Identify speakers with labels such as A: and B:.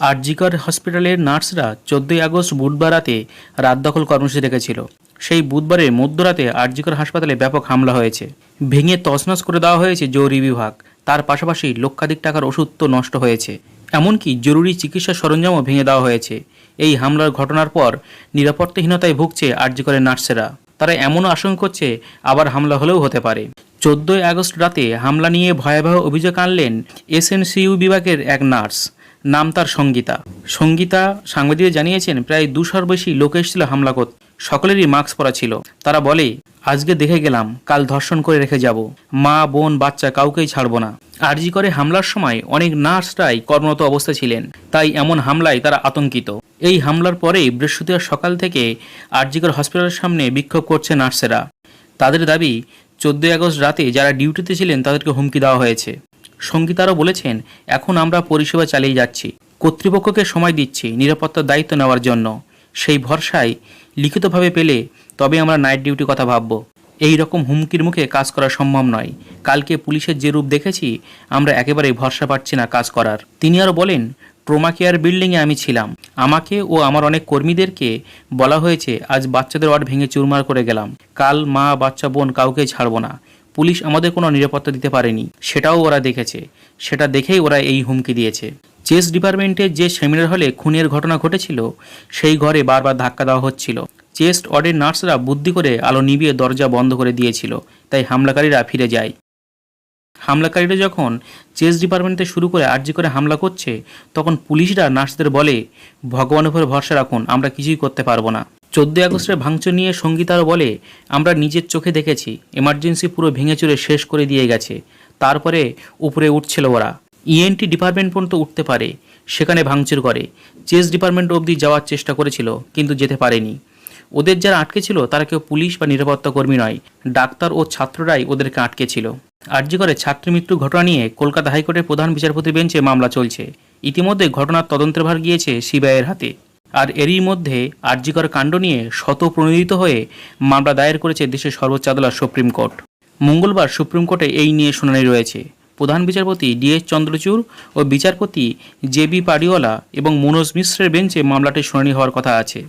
A: আরজিকর হসপিটালের নার্সরা চোদ্দই আগস্ট বুধবার রাতে রাত দখল কর্মসূচি রেখেছিল। সেই বুধবারে মধ্যরাতে আরজিকর হাসপাতালে ব্যাপক হামলা হয়েছে। ভেঙে তছনছ করে দেওয়া হয়েছে জরুরি বিভাগ। তার পাশাপাশি লক্ষাধিক টাকার ওষুধ তো নষ্ট হয়েছে। এমনকি জরুরি চিকিৎসা সরঞ্জামও ভেঙে দেওয়া হয়েছে। এই হামলার ঘটনার পর নিরাপত্তাহীনতায় ভুগছে আরজিকরের নার্সেরা। তারা এমনও আশঙ্কা করছে, আবার হামলা হলেও হতে পারে। চোদ্দই আগস্ট রাতে হামলা নিয়ে ভয়াবহ অভিযোগ আনলেন এসএনসিইউ বিভাগের এক নার্স। নাম তার সঙ্গীতা। সঙ্গীতা সাংবাদিকদের জানিয়েছেন, প্রায় দুশোর বেশি লোক এসেছিল হামলা করতে সকলেরই মাস্ক পরা ছিল। তারা বলে, আজকে দেখে গেলাম, কাল ধর্ষণ করে রেখে যাব। মা, বোন, বাচ্চা কাউকেই ছাড়বো না। আরজি করে হামলার সময় অনেক নার্সরাই কর্মরত অবস্থা ছিলেন। তাই এমন হামলায় তারা আতঙ্কিত। এই হামলার পরেই বৃহস্পতিবার সকাল থেকে আরজিকর হসপিটালের সামনে বিক্ষোভ করছে নার্সেরা। তাদের দাবি, চোদ্দই আগস্ট রাতে যারা ডিউটিতে ছিলেন, তাদেরকে হুমকি দেওয়া হয়েছে। সঙ্গীতারও বলেছেন, এখন আমরা পরিষেবা চালিয়ে যাচ্ছি। কর্তৃপক্ষকে সময় দিচ্ছি নিরাপত্তার দায়িত্ব নেওয়ার জন্য। সেই ভরসায় লিখিতভাবে পেলে তবে আমরা নাইট ডিউটি কথা ভাবব। এই রকম হুমকির মুখে কাজ করা সম্ভব নয়। কালকে পুলিশের যে রূপ দেখেছি, আমরা একেবারেই ভরসা পাচ্ছি না কাজ করার। তিনি আরও বলেন ট্রোমা কেয়ার বিল্ডিংয়ে আমি ছিলাম। আমাকে ও আমার অনেক কর্মীদেরকে বলা হয়েছে, আজ বাচ্চাদের ওয়ার্ড ভেঙে চুরমার করে গেলাম। কাল মা, বাচ্চা, বোন কাউকে ছাড়বো না। পুলিশ আমাদের কোনো নিরাপত্তা দিতে পারেনি। সেটাও ওরা দেখেছে। সেটা দেখেই ওরা এই হুমকি দিয়েছে। চেস ডিপার্টমেন্টের যে সেমিনার হলে খুনের ঘটনা ঘটেছিল, সেই ঘরে বারবার ধাক্কা দেওয়া হচ্ছিল। চেস্ট ওয়ার্ডের নার্সরা বুদ্ধি করে আলো নিভিয়ে দরজা বন্ধ করে দিয়েছিল, তাই হামলাকারীরা ফিরে যায়। হামলাকারীরা যখন চেস ডিপার্টমেন্টে শুরু করে আর্জি করে হামলা করছে, তখন পুলিশরা নার্সদের বলে, ভগবানের উপর ভরসা রাখুন, আমরা কিছুই করতে পারব না। চোদ্দই আগস্টের ভাঙচুর নিয়ে সঙ্গীতারও বলে, আমরা নিজের চোখে দেখেছি এমার্জেন্সি পুরো ভেঙে চুরে শেষ করে দিয়ে গেছে। তারপরে উপরে উঠছিল ওরা। ইএনটি ডিপার্টমেন্ট পর্যন্ত উঠতে পারে, সেখানে ভাঙচুর করে। চেস ডিপার্টমেন্ট অবধি যাওয়ার চেষ্টা করেছিল, কিন্তু যেতে পারেনি। ওদের যারা আটকে ছিল, তারা কেউ পুলিশ বা নিরাপত্তা কর্মী নয়। ডাক্তার ও ছাত্ররাই ওদেরকে আটকে ছিল। আর্জি করে ছাত্রী মৃত্যুর ঘটনা নিয়ে কলকাতা হাইকোর্টের প্রধান বিচারপতির বেঞ্চে মামলা চলছে। ইতিমধ্যে ঘটনার তদন্তের ভার গিয়েছে সিবিআইয়ের হাতে। আর এরই মধ্যে আর্জিকর কাণ্ড নিয়ে শত প্রণোদিত হয়ে মামলা দায়ের করেছে দেশের সর্বোচ্চ আদালত সুপ্রিম কোর্ট। মঙ্গলবার সুপ্রিম কোর্টে এই নিয়ে শুনানি রয়েছে। প্রধান বিচারপতি ডিএস চন্দ্রচূড় ও বিচারপতি জে বি পাডিওয়ালা এবং মনোজ মিশ্রের বেঞ্চে মামলাটির শুনানি হওয়ার কথা আছে।